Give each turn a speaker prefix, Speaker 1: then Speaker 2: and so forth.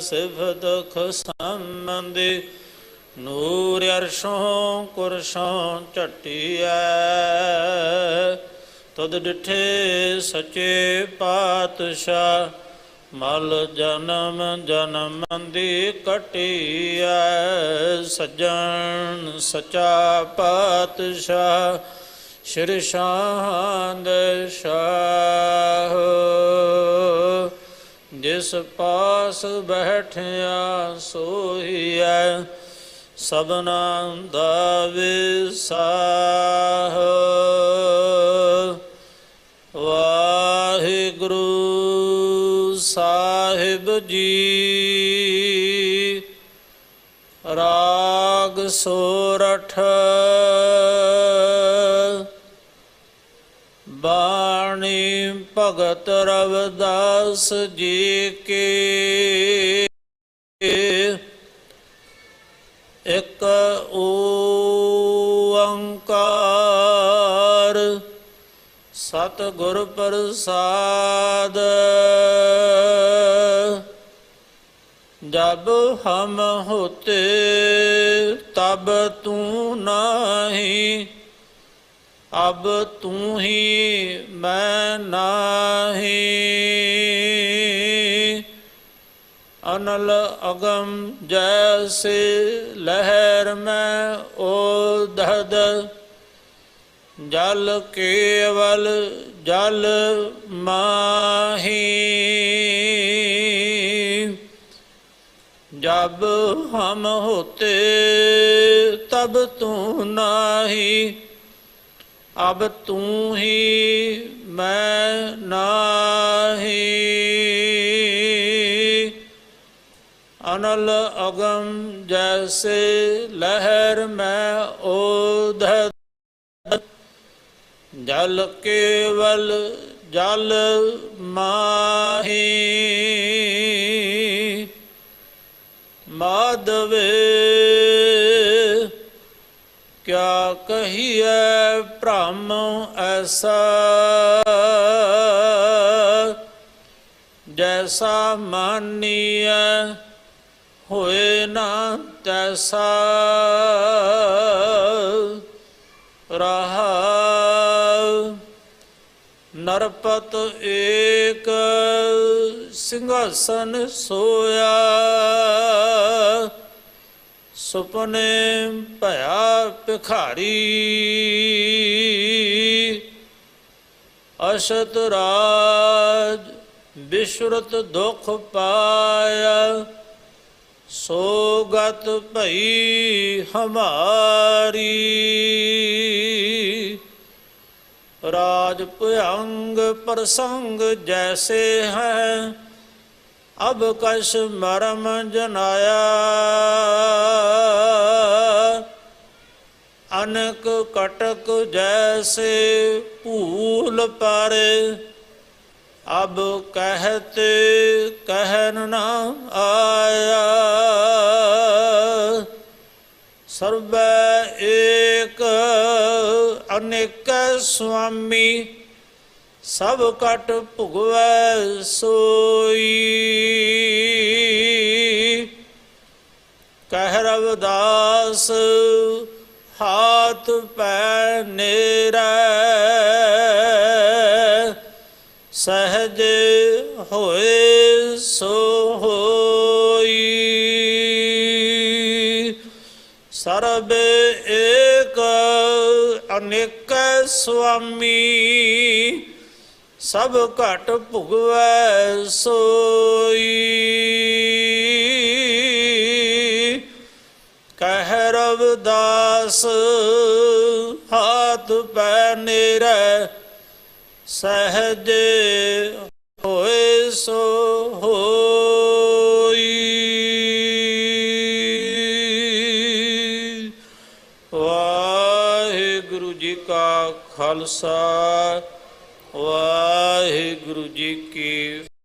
Speaker 1: ਸਿਫ ਦੁਖ ਸੰਬੰਧੀ, ਨੂਰ ਅਰਸ਼ੋਂ ਕੁਰਸ਼ੋਂ ਝਟਿਐ। ਤਦ ਡਿਠੇ ਸਚੇ ਪਾਤਸ਼ਾਹ, ਮਲ ਜਨਮ ਜਨਮ ਦੀ ਕਟਿਐ ਸਜਣ ਸਚਾ ਪਾਤਸ਼ਾਹ, ਸ਼੍ਰੀ ਸ਼ਾਹਦ ਸ਼ਾਹ। ਜਿਸ ਪਾਸ ਬੈਠਿਆ ਸੋਈਐ ਸਭਨਾ ਦਾ ਵਿਸਾਹ। ਵਾਹਿਗੁਰੂ ਸਾਹਿਬ ਜੀ ਰਾਗ ਸੋਰਠ ਬਾਣੀ ਭਗਤ ਰਵਦਾਸ ਜੀ ਕੀ। ਇੱਕ ਓੰਕਾਰ ਸਤ ਗੁਰ ਪ੍ਰਸਾਦ। ਜਬ ਹਮ ਹੋਤੇ ਤਬ ਤੂੰ ਨਹੀਂ। ਅਬ ਤੂੰ ਹੀ ਮੈਂ ਨਹੀਂ। ਅਨਲ ਅਗਮ ਜੈਸੇ ਲਹਿਰ ਮੈਂ ਓਧਦ। ਜਲ ਕੇਵਲ ਜਲ ਮਾਹੀ। ਜਬ ਹਮ ਹੋਤੇ ਤਬ ਤੂੰ ਨਹੀਂ। ਅਬ ਤੂੰ ਹੀ ਮੈਂ ਨਹੀਂ। ਅਨਲ ਅਗਮ ਜੈਸੇ ਲਹਿਰ ਮੈਂ ਓਧਤ ਜਲ ਕੇਵਲ ਜਲ ਮਾਹੀ। ਮਾਧਵੇ ਕਹੀਐ ਭ੍ਰਮ ਐਸਾ। ਜੈਸਾ ਮਾਨੀਐ ਹੋਏ ਨਾ ਤੈਸਾ। ਰਹਾ ਨਰਪਤ ਏਕ ਸਿੰਘਾਸਨ ਸੋਇਆ। ਸੁਪਨੇ ਭਇਆ ਭਿਖਾਰੀ। ਅਸ਼ਤ ਰਾਜ ਬਿਸ਼ਰਤ ਦੁਖ ਪਾਇਆ। ਸੋਗਤ ਭਈ ਹਮਾਰੀ। ਰਾਜ ਭਯੰਗ ਪ੍ਰਸੰਗ ਜੈਸੇ ਹੈ। ਅਬ ਕਸ਼ ਮਰਮ ਜਨਾਇਆ। ਅਨਕ ਕਟਕ ਜੈਸੇ ਭੂਲ ਪਰ। ਅਬ ਕਹਤੇ ਕਹਿਨ ਨਾ ਆਇਆ। ਸਰਬੈ ਏਕ ਅਨੇਕ ਸੁਆਮੀ। ਸਭ ਕਟ ਭੁਗਵੈ ਸੋਈ। ਕਹਿ ਰਵਦਾਸ, ਹਾਥ ਪੈ ਨੇਰੇ। ਸਹਜ ਹੋਏ ਸੋ ਹੋਈ। ਸਰਬ ਏਕ ਅਨੇਕ ਸੁਆਮੀ। ਸਭ ਘਟ ਭੁਗਵੈ ਸੋਈ। ਕਹਿ ਰਵਦਾਸ, ਹਾਥ ਪੈ ਨੇਰੇ, ਸਹਜ ਹੋਏ ਸੋ ਹੋਈ। ਵਾਹਿਗੁਰੂ ਜੀ ਕਾ ਖਾਲਸਾ ਵਾਹਿਗੁਰੂ ਜੀ ਕੀ